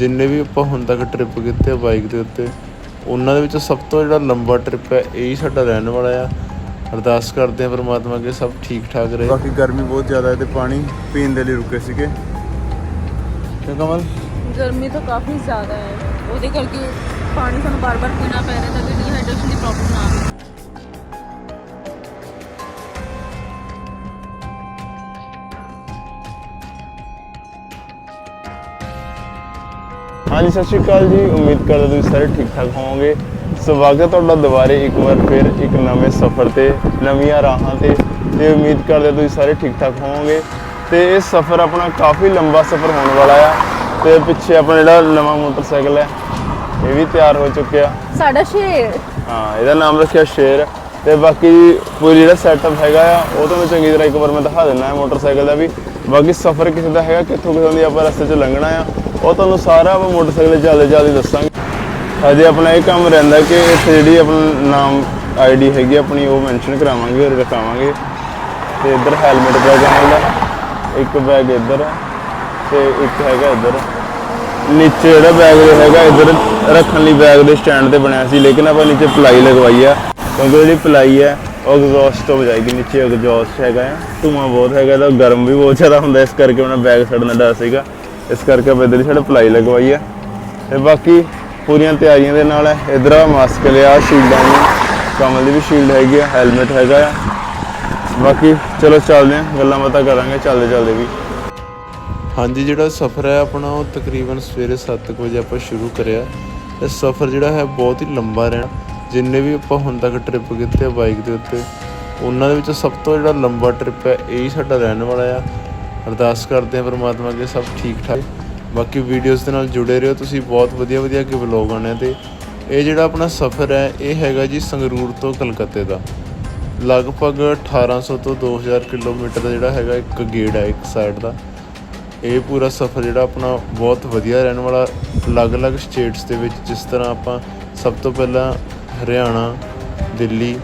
ਜਿੰਨੇ ਵੀ ਆਪਾਂ ਹੁਣ ਤੱਕ ਟ੍ਰਿਪ ਕੀਤੇ ਆ ਬਾਈਕ ਦੇ ਉੱਤੇ ਉਹਨਾਂ ਦੇ ਵਿੱਚ ਸਭ ਤੋਂ ਜਿਹੜਾ ਲੰਬਾ ਟ੍ਰਿਪ ਹੈ ਇਹ ਹੀ ਸਾਡਾ ਰਹਿਣ ਵਾਲਾ ਆ। ਅਰਦਾਸ ਕਰਦੇ ਆ ਪ੍ਰਮਾਤਮਾ ਕਿ ਸਭ ਠੀਕ ਠਾਕ ਰਹੇ। ਬਾਕੀ ਗਰਮੀ ਬਹੁਤ ਜ਼ਿਆਦਾ ਹੈ ਤੇ ਪਾਣੀ ਪੀਣ ਦੇ ਲਈ ਰੁਕੇ ਸੀਗੇ। ਕਿਉਂ ਕਮਲ? ਗਰਮੀ ਤਾਂ ਕਾਫੀ ਜ਼ਿਆਦਾ ਹੈ। ਉਹਦੇ ਕਰਕੇ ਪਾਣੀ ਸਾਨੂੰ ਬਾਰ-ਬਾਰ ਪੀਣਾ ਪੈ ਰਿਹਾ ਤਾਂ ਹਾਂਜੀ ਸਤਿ ਸ਼੍ਰੀ ਅਕਾਲ ਜੀ। ਉਮੀਦ ਕਰਦਾ ਤੁਸੀਂ ਸਾਰੇ ਠੀਕ ਠਾਕ ਹੋਵੋਗੇ। ਸਵਾਗਤ ਹੈ ਤੁਹਾਡਾ ਦੁਬਾਰੇ ਇੱਕ ਵਾਰ ਫਿਰ ਇੱਕ ਨਵੇਂ ਸਫ਼ਰ ਤੇ ਨਵੀਆਂ ਰਾਹਾਂ ਤੇ। ਤੇ ਉਮੀਦ ਕਰਦੇ ਤੁਸੀਂ ਸਾਰੇ ਠੀਕ ਠਾਕ ਹੋਵੋਗੇ। ਤੇ ਇਹ ਸਫ਼ਰ ਆਪਣਾ ਕਾਫੀ ਲੰਬਾ ਸਫ਼ਰ ਹੋਣ ਵਾਲਾ ਆ। ਤੇ ਪਿੱਛੇ ਆਪਣਾ ਜਿਹੜਾ ਨਵਾਂ ਮੋਟਰਸਾਈਕਲ ਹੈ ਇਹ ਵੀ ਤਿਆਰ ਹੋ ਚੁੱਕਿਆ। ਸਾਡਾ ਸ਼ੇਰ। ਹਾਂ ਇਹਦਾ ਨਾਮ ਰੱਖਿਆ ਸ਼ੇਰ। ਤੇ ਬਾਕੀ ਪੂਰੀ ਜਿਹੜਾ ਸੈਟਅਪ ਹੈਗਾ ਆ ਉਹ ਤੁਹਾਨੂੰ ਚੰਗੀ ਤਰ੍ਹਾਂ ਇੱਕ ਵਾਰ ਮੈਂ ਦਿਖਾ ਦਿੰਦਾ ਹਾਂ ਮੋਟਰਸਾਈਕਲ ਦਾ ਵੀ। ਬਾਕੀ ਸਫ਼ਰ ਕਿਸੇ ਦਾ ਹੈਗਾ ਕਿੱਥੋਂ ਕਿੱਥੋਂ ਦੀ ਆਪਾਂ ਰਸਤੇ 'ਚ ਲੰਘਣਾ ਆ। ਉਹ ਤੁਹਾਨੂੰ ਸਾਰਾ ਆਪਾਂ ਮੋਟਰਸਾਈਕਲ 'ਤੇ ਚੱਲਦੇ ਚੱਲਦੇ ਦੱਸਾਂਗੇ। ਹਜੇ ਆਪਣਾ ਇਹ ਕੰਮ ਰਹਿੰਦਾ ਕਿ ਇੱਥੇ ਜਿਹੜੀ ਆਪਣਾ ਨਾਮ ਆਈਡੀ ਹੈਗੀ ਆਪਣੀ ਉਹ ਮੈਂਸ਼ਨ ਕਰਾਵਾਂਗੇ ਔਰ ਰਖਾਵਾਂਗੇ ਤੇ ਇੱਧਰ ਹੈਲਮਟ ਪਿਆ ਜਾਣਾ ਇੱਕ ਬੈਗ ਇੱਧਰ ਆ, ਤੇ ਇੱਕ ਹੈਗਾ ਇੱਧਰ। ਨੀਚੇ ਜਿਹੜਾ ਬੈਗ ਹੈਗਾ, ਇੱਧਰ ਰੱਖਣ ਲਈ ਬੈਗ ਦੇ ਸਟੈਂਡ ਤੇ ਬਣਿਆ ਸੀ, ਲੇਕਿਨ ਆਪਾਂ ਨੀਚੇ ਪਲਾਈ ਲਗਵਾਈ ਆ, ਕਿਉਂਕਿ ਜਿਹੜੀ ਪਲਾਈ ਹੈ ਉਹ ਐਗਜ਼ੌਸਟ ਤੋਂ ਬਜਾਏਗੀ ਨੀਚੇ ਐਗਜ਼ੌਸਟ ਹੈਗਾ ਆ, ਧੂਆਂ ਬਹੁਤ ਹੈਗਾ, ਤਾਂ ਗਰਮ ਵੀ ਬਹੁਤ ਜ਼ਿਆਦਾ ਹੁੰਦਾ, ਇਸ ਕਰਕੇ ਉਹਨਾਂ ਬੈਗ ਸੜਨ ਦਾ ਡਰ ਸੀਗਾ। ਇਸ ਕਰਕੇ ਆਪਾਂ ਇੱਧਰ ਹੀ ਸਾਡੇ ਪਲਾਈ ਲਗਵਾਈ ਆ। ਤੇ ਬਾਕੀ ਪੂਰੀਆਂ ਤਿਆਰੀਆਂ ਦੇ ਨਾਲ ਹੈ ਇੱਧਰ ਆ ਮਾਸਕ ਲਿਆ ਸ਼ੀਲਡਾਂ ਨੇ ਕਮਲ ਦੀ ਵੀ ਸ਼ੀਲਡ ਹੈਗੀ ਆ ਹੈਲਮਟ ਹੈਗਾ ਆ। ਬਾਕੀ ਚਲੋ ਚੱਲਦੇ ਆ, ਗੱਲਾਂ ਬਾਤਾਂ ਕਰਾਂਗੇ, ਚੱਲਦੇ ਚੱਲਦੇ ਵੀ। ਹਾਂਜੀ, ਜਿਹੜਾ ਸਫ਼ਰ ਹੈ ਆਪਣਾ, ਉਹ ਤਕਰੀਬਨ ਸਵੇਰੇ 7 ਵਜੇ ਆਪਾਂ ਸ਼ੁਰੂ ਕਰਿਆ। ਇਹ ਸਫ਼ਰ ਜਿਹੜਾ ਹੈ, ਬਹੁਤ ਹੀ ਲੰਬਾ ਰਹਿਣਾ। ਜਿੰਨੇ ਵੀ ਆਪਾਂ ਹੁਣ ਤੱਕ ਟ੍ਰਿਪ ਕੀਤੇ ਆ ਬਾਈਕ ਦੇ ਉੱਤੇ, ਉਹਨਾਂ ਦੇ ਵਿੱਚ ਸਭ ਤੋਂ ਜਿਹੜਾ ਲੰਬਾ ਟ੍ਰਿਪ ਹੈ, ਇਹ ਹੀ ਸਾਡਾ ਰਹਿਣ ਵਾਲਾ ਆ। ਅਰਦਾਸ ਕਰਦੇ ਹਾਂ ਪਰਮਾਤਮਾ ਅੱਗੇ ਸਭ ਠੀਕ ਠਾਕ। ਬਾਕੀ ਵੀਡੀਓਜ਼ ਦੇ ਨਾਲ ਜੁੜੇ ਰਹੋ, ਤੁਸੀਂ ਬਹੁਤ ਵਧੀਆ ਵਧੀਆ ਅੱਗੇ ਵਲੌਗ ਆਣੇ ਤੇ ਇਹ ਜਿਹੜਾ ਆਪਣਾ ਸਫ਼ਰ ਹੈ, ਇਹ ਹੈਗਾ ਜੀ ਸੰਗਰੂਰ ਤੋਂ ਕਲਕੱਤੇ ਦਾ। ਲਗਭਗ 1800 ਤੋਂ 2000 ਕਿਲੋਮੀਟਰ ਦਾ ਜਿਹੜਾ ਹੈਗਾ ਇੱਕ ਗੇੜ ਹੈ, ਇੱਕ ਸਾਈਡ ਦਾ। ਇਹ ਪੂਰਾ ਸਫ਼ਰ ਜਿਹੜਾ ਆਪਣਾ ਬਹੁਤ ਵਧੀਆ ਰਹਿਣ ਵਾਲਾ ਅਲੱਗ-ਅਲੱਗ ਸਟੇਟਸ ਦੇ ਵਿੱਚ, ਜਿਸ ਤਰ੍ਹਾਂ ਆਪਾਂ ਸਭ ਤੋਂ ਪਹਿਲਾਂ ਹਰਿਆਣਾ, ਦਿੱਲੀ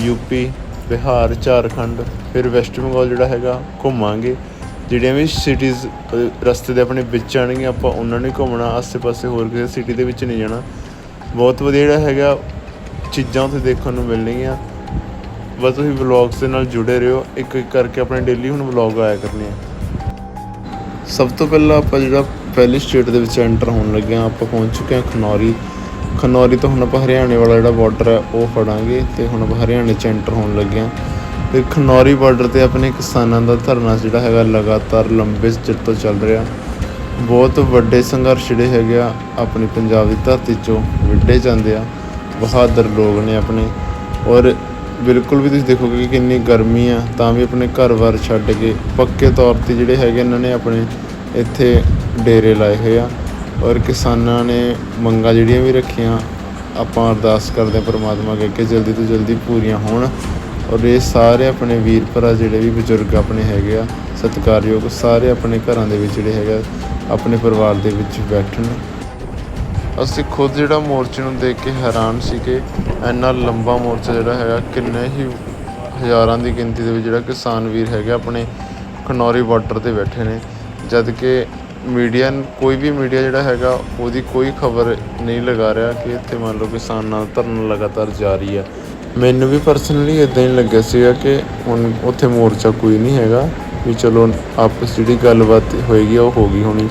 ਯੂਪੀ ਬਿਹਾਰ, ਝਾਰਖੰਡ, ਫਿਰ ਵੈਸਟ ਬੰਗਾਲ ਜਿਹੜਾ ਹੈਗਾ, ਘੁੰਮਾਂਗੇ। ਜਿਹੜੀਆਂ ਵੀ ਸਿਟੀਜ਼ ਰਸਤੇ ਦੇ ਆਪਣੇ ਵਿੱਚ ਆਣਗੀਆਂ ਆਪਾਂ ਉਹਨਾਂ ਨੇ ਘੁੰਮਣਾ, ਆਸੇ-ਪਾਸੇ ਹੋਰ ਕਿਸੇ ਸਿਟੀ ਦੇ ਵਿੱਚ ਨਹੀਂ ਜਾਣਾ। ਬਹੁਤ ਵਧੀਆ ਜਿਹੜਾ ਹੈਗਾ, ਚੀਜ਼ਾਂ ਉੱਥੇ ਦੇਖਣ ਨੂੰ ਮਿਲਣਗੀਆਂ। ਬਸ ਤੁਸੀਂ ਵਲੌਗਸ ਦੇ ਨਾਲ ਜੁੜੇ ਰਹੋ ਇੱਕ ਇੱਕ ਕਰਕੇ ਆਪਣੇ ਡੇਲੀ ਹੁਣ ਵਲੌਗ ਆਇਆ ਕਰਨੇ ਆ। ਸਭ ਤੋਂ ਪਹਿਲਾਂ ਆਪਾਂ ਜਿਹੜਾ ਪਹਿਲੀ ਸਟੇਟ ਦੇ ਵਿੱਚ ਐਂਟਰ ਹੋਣ ਲੱਗੇ ਹਾਂ, ਆਪਾਂ ਪਹੁੰਚ ਚੁੱਕੇ ਹਾਂ ਖਨੌਰੀ। ਖਨੌਰੀ ਤੋਂ ਹੁਣ ਆਪਾਂ ਹਰਿਆਣੇ ਵਾਲਾ ਜਿਹੜਾ ਬਾਰਡਰ ਹੈ, ਉਹ ਫੜਾਂਗੇ ਤੇ ਹੁਣ ਆਪਾਂ ਹਰਿਆਣੇ ਚ ਐਂਟਰ ਹੋਣ ਲੱਗੇ ਹਾਂ। ਤੇ ਖਨੌਰੀ ਬਾਰਡਰ ਤੇ ਆਪਣੇ ਕਿਸਾਨਾਂ ਦਾ ਧਰਨਾ ਜਿਹੜਾ ਹੈਗਾ ਲਗਾਤਾਰ ਲੰਬੇ ਚਿਰ ਤੋਂ ਚੱਲ ਰਿਹਾ। ਬਹੁਤ ਵੱਡੇ ਸੰਘਰਸ਼ ਜਿਹੜੇ ਹੈਗੇ ਆ, ਆਪਣੀ ਪੰਜਾਬ ਦੀ ਧਰਤੀ ਚੋਂ ਵਿੱਢੇ ਜਾਂਦੇ ਆ। ਬਹਾਦਰ ਲੋਕ ਨੇ ਆਪਣੇ। ਔਰ ਬਿਲਕੁਲ ਵੀ ਤੁਸੀਂ ਦੇਖੋਗੇ ਕਿ ਕਿੰਨੀ ਗਰਮੀ ਆ, ਤਾਂ ਵੀ ਆਪਣੇ ਘਰ-ਬਾਰ ਛੱਡ ਕੇ ਪੱਕੇ ਤੌਰ ਤੇ ਜਿਹੜੇ ਹੈਗੇ ਇਹਨਾਂ ਨੇ ਆਪਣੇ ਇੱਥੇ ਡੇਰੇ ਲਾਏ ਹੋਏ ਆ। ਔਰ ਕਿਸਾਨਾਂ ਨੇ ਮੰਗਾਂ ਜਿਹੜੀਆਂ ਵੀ ਰੱਖੀਆਂ, ਆਪਾਂ ਅਰਦਾਸ ਕਰਦੇ ਹਾਂ ਪਰਮਾਤਮਾ ਅੱਗੇ ਕਿ ਜਲਦੀ ਤੋਂ ਜਲਦੀ ਪੂਰੀਆਂ ਹੋਣ। ਔਰ ਇਹ ਸਾਰੇ ਆਪਣੇ ਵੀਰ ਭਰਾ ਜਿਹੜੇ ਵੀ ਬਜ਼ੁਰਗ ਆਪਣੇ ਹੈਗੇ ਆ, ਸਤਿਕਾਰਯੋਗ ਸਾਰੇ ਆਪਣੇ ਘਰਾਂ ਦੇ ਵਿੱਚ ਜਿਹੜੇ ਹੈਗਾ ਆਪਣੇ ਪਰਿਵਾਰ ਦੇ ਵਿੱਚ ਬੈਠਣ। ਅਸੀਂ ਖੁਦ ਜਿਹੜਾ ਮੋਰਚੇ ਨੂੰ ਦੇਖ ਕੇ ਹੈਰਾਨ ਸੀ ਕਿ ਇੰਨਾ ਲੰਬਾ ਮੋਰਚਾ ਜਿਹੜਾ ਹੈਗਾ, ਕਿੰਨੇ ਹੀ ਹਜ਼ਾਰਾਂ ਦੀ ਗਿਣਤੀ ਦੇ ਵਿੱਚ ਜਿਹੜਾ ਕਿਸਾਨ ਵੀਰ ਹੈਗਾ ਆਪਣੇ ਖਨੌਰੀ ਬਾਰਡਰ ਤੇ ਬੈਠੇ ਨੇ। ਜਦ ਕਿ ਮੀਡੀਆ ਕੋਈ ਵੀ ਮੀਡੀਆ ਜਿਹੜਾ ਹੈਗਾ, ਉਹਦੀ ਕੋਈ ਖਬਰ ਨਹੀਂ ਲਗਾ ਰਿਹਾ ਕਿ ਇੱਥੇ ਮੰਨ ਲਓ ਕਿਸਾਨਾਂ ਦਾ ਧਰਨਾ ਲਗਾਤਾਰ ਜਾਰੀ ਆ। ਮੈਨੂੰ ਵੀ ਪਰਸਨਲੀ ਇਦਾਂ ਹੀ ਲੱਗਿਆ ਸੀਗਾ ਕਿ ਹੁਣ ਉੱਥੇ ਮੋਰਚਾ ਕੋਈ ਨਹੀਂ ਹੈਗਾ, ਵੀ ਚਲੋ ਆਪਸ ਜਿਹੜੀ ਗੱਲਬਾਤ ਹੋਏਗੀ ਉਹ ਹੋ ਗਈ ਹੋਣੀ।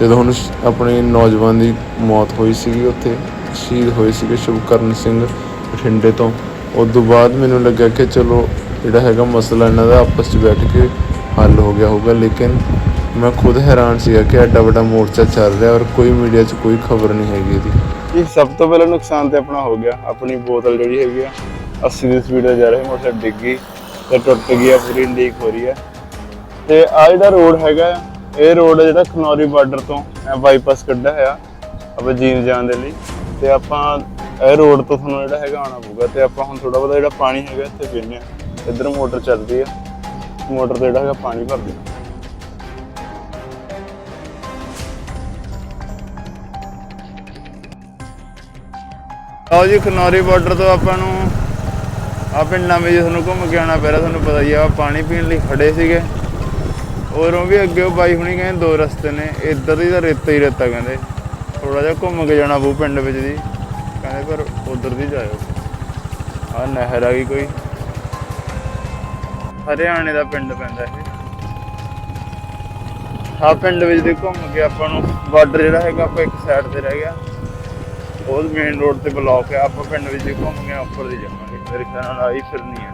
ਜਦੋਂ ਹੁਣ ਆਪਣੇ ਨੌਜਵਾਨ ਦੀ ਮੌਤ ਹੋਈ ਸੀਗੀ ਉੱਥੇ, ਸ਼ਹੀਦ ਹੋਏ ਸੀਗੇ ਸ਼ੁਭਕਰਨ ਸਿੰਘ ਬਠਿੰਡੇ ਤੋਂ। ਉਸ ਤੋਂ ਬਾਅਦ ਮੈਨੂੰ ਲੱਗਿਆ ਕਿ ਚਲੋ ਜਿਹੜਾ ਹੈਗਾ ਮਸਲਾ ਇਹਨਾਂ ਦਾ ਆਪਸ 'ਚ ਬੈਠ ਕੇ ਹੱਲ ਹੋ ਗਿਆ ਹੋਊਗਾ, ਲੇਕਿਨ ਮੈਂ ਖੁਦ ਹੈਰਾਨ ਸੀਗਾ ਕਿ ਐਡਾ ਵੱਡਾ ਮੋਰਚਾ ਚੱਲ ਰਿਹਾ ਔਰ ਕੋਈ ਮੀਡੀਆ 'ਚ ਕੋਈ ਖਬਰ ਨਹੀਂ ਹੈਗੀ ਇਹਦੀ। ਇਹ ਸਭ ਤੋਂ ਪਹਿਲਾਂ ਨੁਕਸਾਨ ਤੇ ਆਪਣਾ ਹੋ ਗਿਆ, ਆਪਣੀ ਬੋਤਲ ਜਿਹੜੀ ਹੈਗੀ ਆ 80 ਦੀ ਸਪੀਡ ਤੇ ਜਾ ਰਹੇ, ਮੋਟਰਸਾਈਕਲ ਡਿੱਗ ਗਈ ਤੇ ਟੁੱਟ ਗਈ ਆ, ਪੂਰੀ ਲੀਕ ਹੋ ਰਹੀ ਹੈ ਤੇ ਆ ਜਿਹੜਾ ਰੋਡ ਹੈਗਾ, ਇਹ ਰੋਡ ਜਿਹੜਾ ਖਨੌਰੀ ਬਾਰਡਰ ਤੋਂ ਬਾਈਪਾਸ ਕੱਢਿਆ ਹੋਇਆ, ਆਪਾਂ ਜੀਨ ਜਾਣ ਦੇ ਲਈ। ਤੇ ਆਪਾਂ ਇਹ ਰੋਡ ਤੋਂ ਤੁਹਾਨੂੰ ਜਿਹੜਾ ਹੈਗਾ ਆਉਣਾ ਪਊਗਾ, ਤੇ ਆਪਾਂ ਹੁਣ ਥੋੜਾ ਬਹੁਤਾ ਜਿਹੜਾ ਪਾਣੀ ਹੈਗਾ, ਇੱਥੇ ਪੀਨੇ ਆ ਇੱਧਰ ਮੋਟਰ ਚੱਲਦੀ ਆ, ਮੋਟਰ ਤੇ ਜਿਹੜਾ ਹੈਗਾ ਪਾਣੀ ਭਰਦੇ ਆ ਆਓ ਜੀ, ਖਨੌਰੀ ਬਾਰਡਰ ਤੋਂ ਆਪਾਂ ਨੂੰ ਆ ਪਿੰਡਾਂ ਵਿੱਚ ਤੁਹਾਨੂੰ ਘੁੰਮ ਕੇ ਆਉਣਾ ਪੈ ਰਿਹਾ ਤੁਹਾਨੂੰ ਪਤਾ ਹੀ ਆ ਪਾਣੀ ਪੀਣ ਲਈ ਖੜੇ ਸੀਗੇ। ਔਰੋਂ ਵੀ ਅੱਗੇ ਉਹ ਬਾਈ ਹੁਣੀ ਕਹਿੰਦੇ ਦੋ ਰਸਤੇ ਨੇ, ਇੱਧਰ ਦੀ ਤਾਂ ਰੇਤਾ ਹੀ ਰੇਤਾ ਕਹਿੰਦੇ। ਥੋੜਾ ਜਿਹਾ ਘੁੰਮ ਕੇ ਜਾਣਾ ਬੂ ਪਿੰਡ ਵਿੱਚ ਦੀ ਕਹਿੰਦੇ ਪਰ ਉਧਰ ਦੀ ਜਾਇਓ। ਆ ਨਹਿਰ ਆ ਗਈ ਕੋਈ। ਹਰਿਆਣੇ ਦਾ ਪਿੰਡ ਪੈਂਦਾ ਇਹ। ਹਾਂ ਪਿੰਡ ਵਿੱਚ ਦੀ ਘੁੰਮ ਕੇ ਆਪਾਂ ਨੂੰ ਬਾਰਡਰ ਜਿਹੜਾ ਹੈਗਾ, ਆਪਾਂ ਇੱਕ ਸਾਈਡ ਤੇ ਰਹਿ ਗਿਆ। ਉਹ ਮੇਨ ਰੋਡ ਤੇ ਬਲੌਕ ਹੈ ਆਪਾਂ ਪਿੰਡ ਵਿੱਚ ਦੀ ਘੁੰਮ ਕੇ ਉੱਪਰ ਦੀ ਜਾਵਾਂਗੇ। ਮੇਰੇ ਖਿਆਲ ਨਾਲ ਆਹੀ ਫਿਰਨੀ ਹੈ।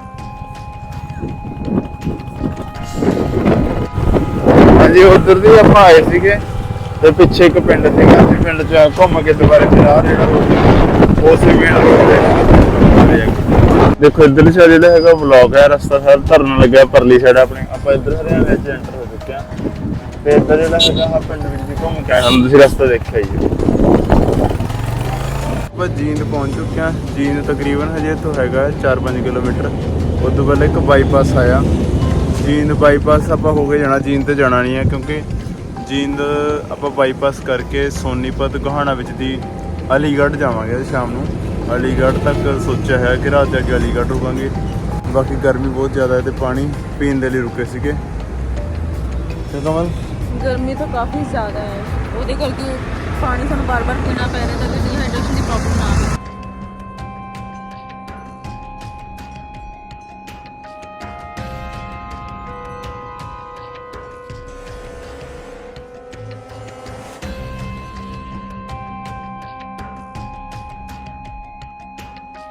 ਹਾਂਜੀ, ਉਧਰ ਦੀ ਆਪਾਂ ਆਏ ਸੀਗੇ ਤੇ ਪਿੱਛੇ ਇੱਕ ਪਿੰਡ ਸੀਗਾ। ਅਸੀਂ ਪਿੰਡ ਚ ਘੁੰਮ ਕੇ ਦੁਬਾਰਾ ਫਿਰ ਆ ਜਿਹੜਾ ਰੋਡ ਉਸੇ ਮੇਨ ਰੋਡ ਦੇਖੋ ਇੱਧਰ ਸਾਈਡ ਜਿਹੜਾ ਹੈਗਾ ਬਲੌਕ ਹੈ, ਰਸਤਾ ਸਾਰਾ ਧਰਨ ਲੱਗਿਆ ਪਰਲੀ ਸਾਈਡ ਆਪਣੇ। ਆਪਾਂ ਇੱਧਰ ਹਰਿਆਣੇ ਚ ਐਂਟਰ ਹੋ ਚੁੱਕੇ ਹਾਂ। ਤੇ ਇੱਧਰ ਜਿਹੜਾ ਹੈਗਾ ਪਿੰਡ ਵਿੱਚ ਘੁੰਮ ਕੇ ਆਏ ਹਾਂ। ਤੁਸੀਂ ਰਸਤਾ ਦੇਖਿਆ ਹੀ। ਆਪਾਂ ਜੀਂਦ ਪਹੁੰਚ ਚੁੱਕੇ ਹਾਂ। ਜੀਂਦ ਤਕਰੀਬਨ ਹਜੇ ਤੋਂ ਹੈਗਾ 4-5 ਕਿਲੋਮੀਟਰ। ਉਸ ਤੋਂ ਪਹਿਲਾਂ ਇੱਕ ਬਾਈਪਾਸ ਆਇਆ। ਜੀਂਦ ਬਾਈਪਾਸ ਆਪਾਂ ਹੋ ਕੇ ਜਾਣਾ, ਜੀਂਦ ਤੇ ਜਾਣਾ ਨਹੀਂ ਹੈ ਕਿਉਂਕਿ ਜੀਂਦ ਆਪਾਂ ਬਾਈਪਾਸ ਕਰਕੇ ਸੋਨੀਪਤ ਗਹਾਣਾ ਵਿੱਚ ਦੀ ਅਲੀਗੜ੍ਹ ਜਾਵਾਂਗੇ ਅੱਜ ਸ਼ਾਮ ਨੂੰ। ਅਲੀਗੜ੍ਹ ਤੱਕ ਸੋਚਿਆ ਹੈ ਕਿ ਰਾਤ ਜਾ ਕੇ ਅਲੀਗੜ੍ਹ ਰੁਕਾਂਗੇ। ਬਾਕੀ ਗਰਮੀ ਬਹੁਤ ਜ਼ਿਆਦਾ ਹੈ ਤੇ ਪਾਣੀ ਪੀਣ ਦੇ ਲਈ ਰੁਕੇ ਸੀਗੇ। ਤੇ ਕਮਲ? ਗਰਮੀ ਤਾਂ ਕਾਫੀ ਜ਼ਿਆਦਾ ਹੈ। ਉਹਦੇ ਕਰਕੇ ਪਾਣੀ ਸਾਨੂੰ ਬਾਰ-ਬਾਰ ਪੀਣਾ ਪੈ ਰਿਹਾ ਤਾਂ ਕਿ ਡੀਹਾਈਡਰੇਸ਼ਨ ਦੀ ਪ੍ਰੋਬਲਮ ਨਾ ਆਵੇ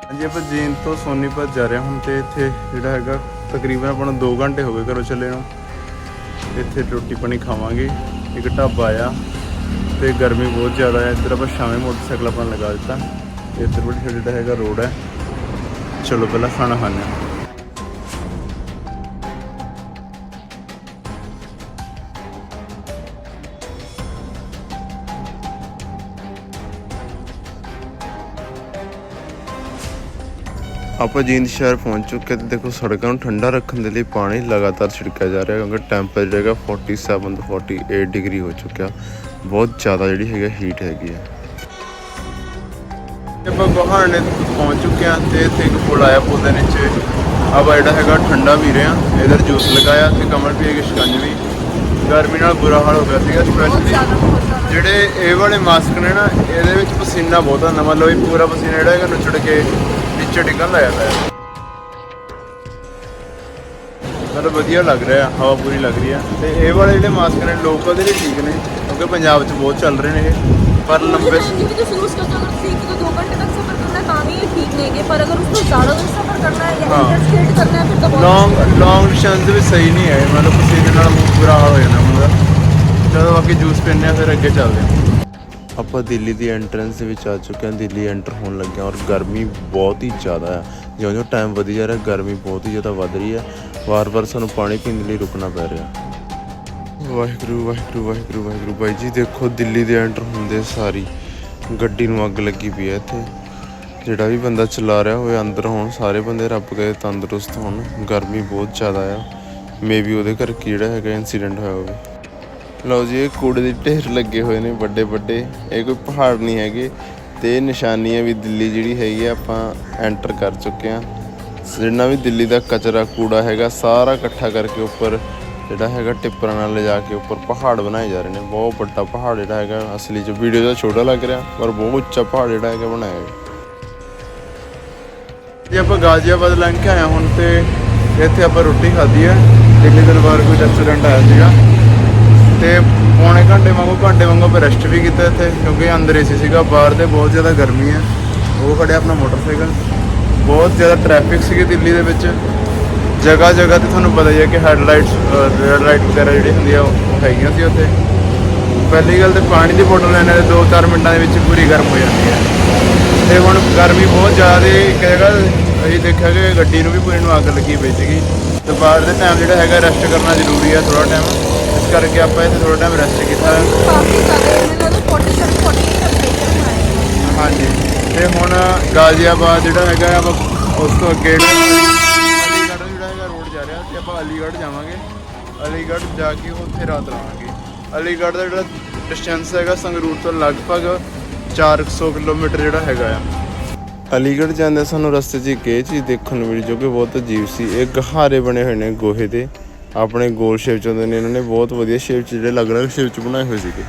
ਹਾਂਜੀ, ਆਪਾਂ ਜੀਨ ਤੋਂ ਸੋਨੀਪਤ ਜਾ ਰਹੇ ਹਾਂ। ਹੁਣ ਤੇ ਇੱਥੇ ਜਿਹੜਾ ਹੈਗਾ, ਤਕਰੀਬਨ ਆਪਾਂ ਨੂੰ 2 ਘੰਟੇ ਹੋ ਗਏ ਘਰੋਂ ਚੱਲੇ ਨੂੰ। ਇੱਥੇ ਰੋਟੀ ਪਾਣੀ ਖਾਵਾਂਗੇ। ਇੱਕ ਢਾਬਾ ਆ ਤੇ ਗਰਮੀ ਬਹੁਤ ਜ਼ਿਆਦਾ ਹੈ। ਇੱਧਰ ਆਪਾਂ ਸ਼ਾਮੇ ਮੋਟਰਸਾਈਕਲ ਆਪਣਾ ਲਗਾ ਦਿੱਤਾ। ਇੱਧਰ ਬੜੀ ਛੋਟਾ ਜਿਹੜਾ ਹੈਗਾ ਰੋਡ ਹੈ। ਚਲੋ, ਪਹਿਲਾਂ ਖਾਣਾ ਖਾਣੇ ਹਾਂ। ਆਪਾਂ ਜੀਂਦ ਸ਼ਹਿਰ ਪਹੁੰਚ ਚੁੱਕੇ ਤੇ ਦੇਖੋ, ਸੜਕਾਂ ਨੂੰ ਠੰਡਾ ਰੱਖਣ ਦੇ ਲਈ ਪਾਣੀ ਲਗਾਤਾਰ ਛਿੜਕਿਆ ਜਾ ਰਿਹਾ ਕਿਉਂਕਿ ਟੈਂਪਰੇਚਰ ਹੈਗਾ 47 ਤੋਂ 48 ਡਿਗਰੀ ਹੋ ਚੁੱਕਿਆ। ਬਹੁਤ ਜ਼ਿਆਦਾ ਜਿਹੜੀ ਹੈਗਾ ਹੀਟ ਹੈਗੀ ਹੈ ਆਪਾਂ ਬਹਾਨੇ ਪਹੁੰਚ ਚੁੱਕੇ ਹਾਂ ਤੇ ਇੱਥੇ ਇੱਕ ਪੁਲ ਆਇਆ ਪੁਲ ਦੇ ਨੀਚੇ। ਆਪਾਂ ਜਿਹੜਾ ਹੈਗਾ ਠੰਡਾ ਪੀ ਰਹੇ ਹਾਂ ਇਧਰ ਜੂਸ ਲਗਾਇਆ ਤੇ ਕਮਲ ਵੀ ਹੈਗੇ ਸ਼ਿਕੰਜਵੀ ਗਰਮੀ ਨਾਲ ਬੁਰਾ ਹਾਲ ਹੋ ਗਿਆ ਸੀਗਾ ਸਪੈਸ਼ਲੀ ਜਿਹੜੇ ਇਹ ਵਾਲੇ ਮਾਸਕ ਨੇ ਨਾ ਇਹਦੇ ਵਿੱਚ ਪਸੀਨਾ ਬਹੁਤ ਆਉਂਦਾ ਮਤਲਬ ਇਹ ਪੂਰਾ ਪਸੀਨਾ ਜਿਹੜਾ ਹੈਗਾ ਨੁਚੜ ਕੇ ਨੀਚੇ ਡਿੱਗਣ ਲੱਗ ਜਾਂਦਾ ਹੈ ਮਤਲਬ ਵਧੀਆ ਲੱਗ ਰਿਹਾ ਹਵਾ ਪੂਰੀ ਲੱਗ ਰਹੀ ਹੈ ਤੇ ਇਹ ਵਾਲੇ ਜਿਹੜੇ ਮਾਸਕ ਨੇ ਲੋਕਲ ਦੇ ਲਈ ਠੀਕ ਨੇ। ਕਿਉਂਕਿ ਪੰਜਾਬ 'ਚ ਬਹੁਤ ਚੱਲ ਰਹੇ ਨੇ ਇਹ ਪਰ ਲੰਬੇ ਜਿਵੇਂ ਤੁਸੀਂ ਯੂਜ਼ ਕਰਦੇ ਹੋ ਅਗਰ ਤੁਸੀਂ ਇੱਕ ਤੋਂ 2 ਘੰਟੇ ਤੱਕ ਸਫ਼ਰ ਕਰਨਾ ਹੈ ਤਾਂ ਵੀ ਇਹ ਠੀਕ ਨੇਗੇ ਪਰ ਅਗਰ ਉਸ ਤੋਂ ਜ਼ਿਆਦਾ ਸਫ਼ਰ ਕਰਨਾ ਹੈ ਜਾਂ। ਇੰਟਰਸਟੇਟ ਕਰਨਾ ਹੈ ਫਿਰ ਤਾਂ ਬਹੁਤ ਲੌਂਗ ਲੌਂਗ ਡਿਸਟੈਂਸ ਵੀ ਸਹੀ ਨਹੀਂ ਹੈ ਮਤਲਬ ਪਸੀਨੇ ਨਾਲ ਮੂੰਹ ਬੁਰਾ ਹਾਲ ਹੋ ਜਾਂਦਾ ਹੁੰਦਾ ਚਲੋ ਬਾਕੀ ਜੂਸ ਪੀਂਦੇ ਆ ਫਿਰ ਅੱਗੇ ਚੱਲਦੇ ਹਾਂ। ਆਪਾਂ ਦਿੱਲੀ ਦੀ ਐਂਟਰੈਂਸ ਦੇ ਵਿੱਚ ਆ ਚੁੱਕੇ ਹਾਂ ਦਿੱਲੀ ਐਂਟਰ ਹੋਣ ਲੱਗੇ ਹਾਂ ਔਰ ਗਰਮੀ ਬਹੁਤ ਹੀ ਜ਼ਿਆਦਾ ਹੈ। ਜਿਉਂ ਜਿਉਂ ਟਾਈਮ ਵਧੀ ਜਾ ਰਿਹਾ ਗਰਮੀ ਬਹੁਤ ਹੀ ਜ਼ਿਆਦਾ ਵੱਧ ਰਹੀ ਹੈ। ਵਾਰ-ਵਾਰ ਸਾਨੂੰ ਪਾਣੀ ਪੀਣ ਲਈ ਰੁਕਣਾ ਪੈ ਰਿਹਾ। ਵਾਹਿਗੁਰੂ ਵਾਹਿਗੁਰੂ ਵਾਹਿਗੁਰੂ ਵਾਹਿਗੁਰੂ। ਬਾਈ ਜੀ, ਦੇਖੋ, ਦਿੱਲੀ ਦੇ ਐਂਟਰ ਹੁੰਦੇ ਸਾਰੀ। ਗੱਡੀ ਨੂੰ ਅੱਗ ਲੱਗੀ ਪਈ ਹੈ ਇੱਥੇ। ਜਿਹੜਾ ਵੀ ਬੰਦਾ ਚਲਾ ਰਿਹਾ ਹੋਵੇ, ਅੰਦਰ ਹੋਣ, ਸਾਰੇ ਬੰਦੇ ਰੱਬ ਦੇ ਤੰਦਰੁਸਤ ਹੋਣ। ਗਰਮੀ ਬਹੁਤ ਜ਼ਿਆਦਾ ਆ। ਮੇਬੀ ਉਹਦੇ ਕਰਕੇ ਜਿਹੜਾ ਹੈਗਾ ਇਨਸੀਡੈਂਟ ਹੋਇਆ ਹੋਵੇ। ਲਓ ਜੀ, ਇਹ ਕੂੜੇ ਦੇ ਢੇਰ ਲੱਗੇ ਹੋਏ ਨੇ, ਵੱਡੇ ਵੱਡੇ। ਇਹ ਕੋਈ ਪਹਾੜ ਨਹੀਂ ਹੈਗੇ ਤੇ ਇਹ ਨਿਸ਼ਾਨੀ ਹੈ ਵੀ ਦਿੱਲੀ ਜਿਹੜੀ ਹੈਗੀ ਆ, ਆਪਾਂ ਐਂਟਰ ਕਰ ਚੁੱਕੇ ਆ ਜਿੰਨਾ ਵੀ ਦਿੱਲੀ ਦਾ ਕਚਰਾ ਕੂੜਾ ਹੈਗਾ, ਸਾਰਾ ਇਕੱਠਾ ਕਰਕੇ ਉੱਪਰ ਜਿਹੜਾ ਹੈਗਾ ਟਿੱਪਰਾਂ ਨਾਲ ਲਿਜਾ ਕੇ ਉੱਪਰ ਪਹਾੜ ਬਣਾਏ ਜਾ ਰਹੇ ਨੇ। ਬਹੁਤ ਵੱਡਾ ਪਹਾੜ ਜਿਹੜਾ ਹੈਗਾ, ਅਸਲੀ 'ਚ ਵੀਡੀਓ ਦਾ ਛੋਟਾ ਲੱਗ ਰਿਹਾ, ਪਰ ਬਹੁਤ ਉੱਚਾ ਪਹਾੜ ਜਿਹੜਾ ਹੈਗਾ ਬਣਾਇਆ ਹੈ ਜੇ, ਆਪਾਂ ਗਾਜ਼ੀਆਬਾਦ ਲੰਘ ਕੇ ਆਏ ਹੁਣ ਤੇ ਇੱਥੇ ਆਪਾਂ ਰੋਟੀ ਖਾਧੀ ਹੈ। ਦਿੱਲੀ ਦਰਬਾਰ ਕੋਈ ਰੈਸਟੋਰੈਂਟ ਆਇਆ ਸੀਗਾ। ਤੇ ਪੌਣੇ ਘੰਟੇ ਵਾਂਗੂ ਘੰਟੇ ਵਾਂਗੂ ਆਪਾਂ ਰੈਸਟ ਵੀ ਕੀਤਾ ਇੱਥੇ, ਕਿਉਂਕਿ ਅੰਦਰ ਏਸੀ ਸੀਗਾ, ਬਾਹਰ ਤੇ ਬਹੁਤ ਜ਼ਿਆਦਾ ਗਰਮੀ ਹੈ। ਉਹ ਖੜਿਆ ਆਪਣਾ ਮੋਟਰਸਾਈਕਲ। ਬਹੁਤ ਜ਼ਿਆਦਾ ਟ੍ਰੈਫਿਕ ਸੀਗੀ ਦਿੱਲੀ ਦੇ ਵਿੱਚ। ਜਗ੍ਹਾ ਜਗ੍ਹਾ ਤੇ ਤੁਹਾਨੂੰ ਪਤਾ ਹੀ ਹੈ ਕਿ ਹੈਡਲਾਈਟਸ ਰੈਡ ਲਾਈਟ ਵਗੈਰਾ ਜਿਹੜੀ ਹੁੰਦੀ ਆ ਉਹ ਹੈਗੀਆਂ ਸੀ ਉੱਥੇ। ਪਹਿਲੀ ਗੱਲ ਤੇ ਪਾਣੀ ਦੀ ਬੋਤਲ ਲੈਣ ਦੇ 2-4 ਮਿੰਟਾਂ ਦੇ ਵਿੱਚ ਪੂਰੀ ਗਰਮ ਹੋ ਜਾਂਦੀ ਹੈ। ਤੇ ਹੁਣ ਗਰਮੀ ਬਹੁਤ ਜ਼ਿਆਦਾ ਇੱਕ ਜਗ੍ਹਾ ਅਸੀਂ ਦੇਖਿਆ ਕਿ ਗੱਡੀ ਨੂੰ ਵੀ ਪੂਰੀ ਨੂੰ ਅੱਗ ਲੱਗੀ ਪਈ ਸੀਗੀ। ਤੇ ਬਾਹਰ ਦੇ ਟਾਈਮ ਜਿਹੜਾ ਹੈਗਾ ਰੈਸਟ ਕਰਨਾ ਜ਼ਰੂਰੀ ਹੈ ਥੋੜਾ ਟਾਈਮ ਇਸ ਕਰਕੇ ਆਪਾਂ ਇੱਥੇ ਥੋੜਾ ਟਾਈਮ ਰੈਸਟ ਕੀਤਾ ਹਾਂਜੀ। ਤੇ ਹੁਣ ਗਾਜ਼ੀਆਬਾਦ ਜਿਹੜਾ ਹੈਗਾ ਆਪਾਂ ਉਸ ਤੋਂ ਅੱਗੇ ਅਲੀਗੜ੍ਹ ਜਿਹੜਾ ਹੈਗਾ ਰੋਡ ਜਾ ਰਿਹਾ ਤੇ ਆਪਾਂ ਅਲੀਗੜ੍ਹ ਜਾਵਾਂਗੇ। ਅਲੀਗੜ੍ਹ ਜਾ ਕੇ ਉੱਥੇ ਰਾਤ ਲਾਵਾਂਗੇ ਅਲੀਗੜ੍ਹ ਦਾ ਜਿਹੜਾ ਡਿਸਟੈਂਸ ਹੈਗਾ ਸੰਗਰੂਰ ਤੋਂ ਲਗਭਗ 400 ਕਿਲੋਮੀਟਰ ਜਿਹੜਾ ਹੈਗਾ ਆ। ਅਲੀਗੜ੍ਹ ਜਾਂਦੇ ਸਾਨੂੰ ਰਸਤੇ 'ਚ ਇੱਕ ਇਹ ਚੀਜ਼ ਦੇਖਣ ਨੂੰ ਮਿਲੀ ਜੋ ਕਿ ਬਹੁਤ ਅਜੀਬ ਸੀ। ਇਹ ਗਹਾਰੇ ਬਣੇ ਹੋਏ ਨੇ ਗੋਹੇ ਦੇ। ਆਪਣੇ ਗੋਲ ਸ਼ੇਪ ਚ ਹੁੰਦੇ ਨੇ। ਇਹਨਾਂ ਨੇ ਬਹੁਤ ਵਧੀਆ ਸ਼ੇਪ ਚ ਜਿਹੜੇ ਅਲੱਗ-ਅਲੱਗ ਸ਼ੇਪ ਚ ਬਣਾਏ ਹੋਏ ਸੀਗੇ।